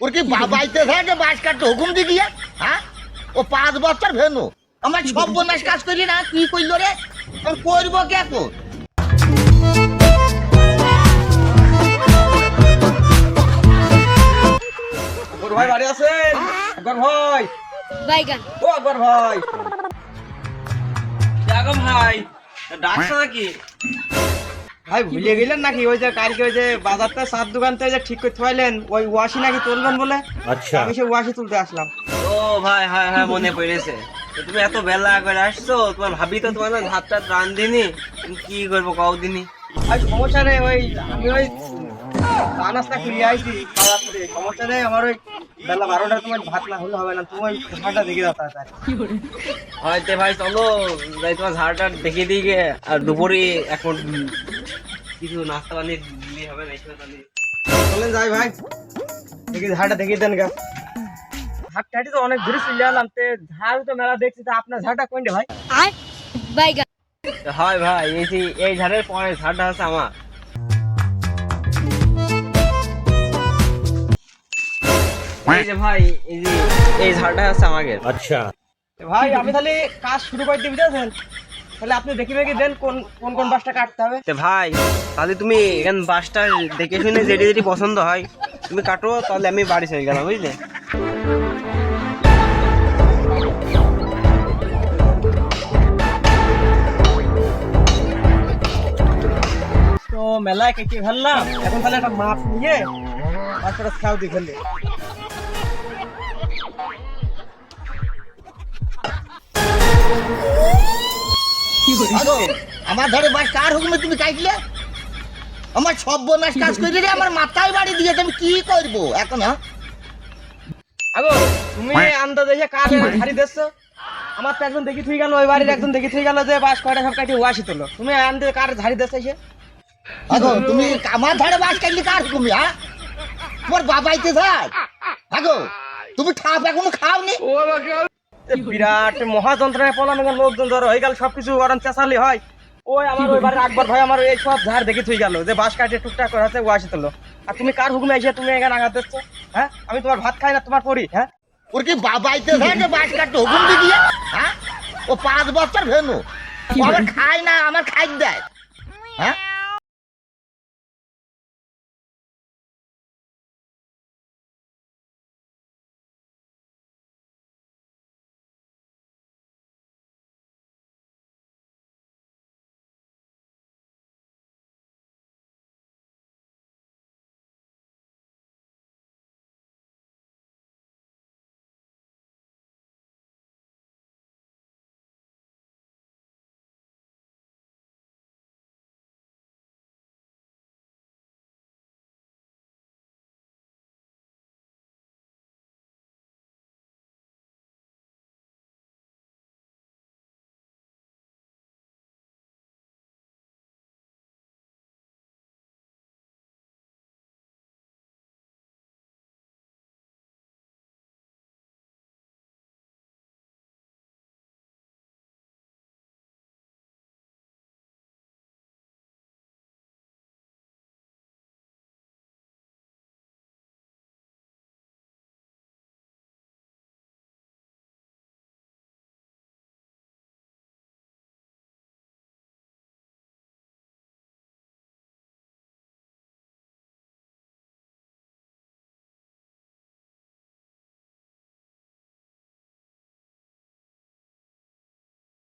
ওর কি বাবাইতে থাকে বাস কাটতে হুকুম দি দিয়ে হ্যাঁ? ও পাঁচ বছর ভেনু। আমার সব বনাস কাজ করি না কি কইল রে? করব কে তো আকবর ভাই বাড়ি আছেন? আকবর ভাই। বাইগান। ও আকবর ভাই। জাগো ভাই? ডাকছো নাকি? ভাই ভুলে গেলেন নাকি? ওই যে কালকে ওই যে বাজারটা সাত দোকান থেকে যে ঠিক করতে পারলেন ওই ওয়াশি নাকি তুলবেন বলে? আচ্ছা। আমি সে ওয়াশি তুলতে আসলাম। ও ভাই হ্যাঁ হ্যাঁ মনে পড়েছে। তুমি এত বেলা করে আসছো তোমার ভাবি তো তোমার না ভাত টাত রান্ধিনি তুমি কি করব কদিনই ভাই সমস্যা নেই ওই আমি ওই নাস্তা করিয়ে আইছি সমস্যা নেই আমার ওই বেলা বারোটা তোমার ভাত না হলে হবে না তুমি ওই খাটা দেখে যাও তাড়াতাড়ি। হয়তো ভাই চলো যাই তোমার ঝাড়টা দেখিয়ে দিই গে। আর দুপুরে এখন কিছু নাস্তা বানিয়ে দিলে হবে না চলেন যাই ভাই। দেখি ঝাড়টা দেখিয়ে দেন গা। ঝাড় টাটি তো অনেক ঘুরে চলে এলাম তে ঝাড় তো মেলা দেখছি তা আপনার ঝাড়টা কোনটা ভাই? আর বাইগান হয় ভাই এই যে এই ঝাড়ের পরে ঝাড়টা হচ্ছে আমার। এই যে ভাই আমাকে আচ্ছা। ভাই আমি তাহলে কাজ শুরু করে দিবি দেন তাহলে আপনি দেখে দেখে দেন কোন কোন কোন বাসটা কাটতে হবে। তো ভাই তাহলে তুমি এখান বাসটা দেখে শুনে যেটি যেটি পছন্দ হয় তুমি কাটো তাহলে আমি বাড়ি চলে গেলাম বুঝলে? তো মেলায় কেটে ফেললাম এখন তাহলে একটা মাছ নিয়ে মাছটা খাও দিয়ে ফেললে আগো, আমার ধরে বাস কার হুকুমে তুমি কাটলে আমার সব বনাস কাজ করি রে আমার মাথায় বাড়ি দিয়ে তুমি কি করব? এখন হ্যাঁ? আগো তুমি এসে কার ঝাড়ি দিচ্ছ আমার তো একজন দেখি থুই গেল ওই বাড়ির একজন দেখি থুই গেল যে বাস কয়টা সব কাটি ওয়াশি তোলো। তুমি আন্দাজ কার ঝাড়ি এসে আগো তুমি আমার ধারে বাস কাটলি কার হুকুমে হ্যাঁ? তোমার বাবাইতে থাক আগো তুমি ঠাপ এখনও খাওনি? বিরাট মহাযন্ত্রণায় পলাম এখন লোকজন ধরো হয়ে গেল সবকিছু ওরান চেঁচালি হয়। ওই আমার ওই বাড়ির আকবর ভাই আমার এই সব ঝাড় দেখি থুই গেল যে বাস কাটে টুকটাক করে হাতে ওয়াশি তোলো। আর তুমি কার হুকুমে এসে তুমি এখানে আঘাত দিচ্ছ হ্যাঁ? আমি তোমার ভাত খাই না তোমার পরি হ্যাঁ? ওর কি বাবাইতে থাকে বাস কাটতে হুকুম দি দিয়ে হ্যাঁ? ও পাঁচ বছর ভেনু। ও আবার খায় না আমার খাই দেয়। হ্যাঁ?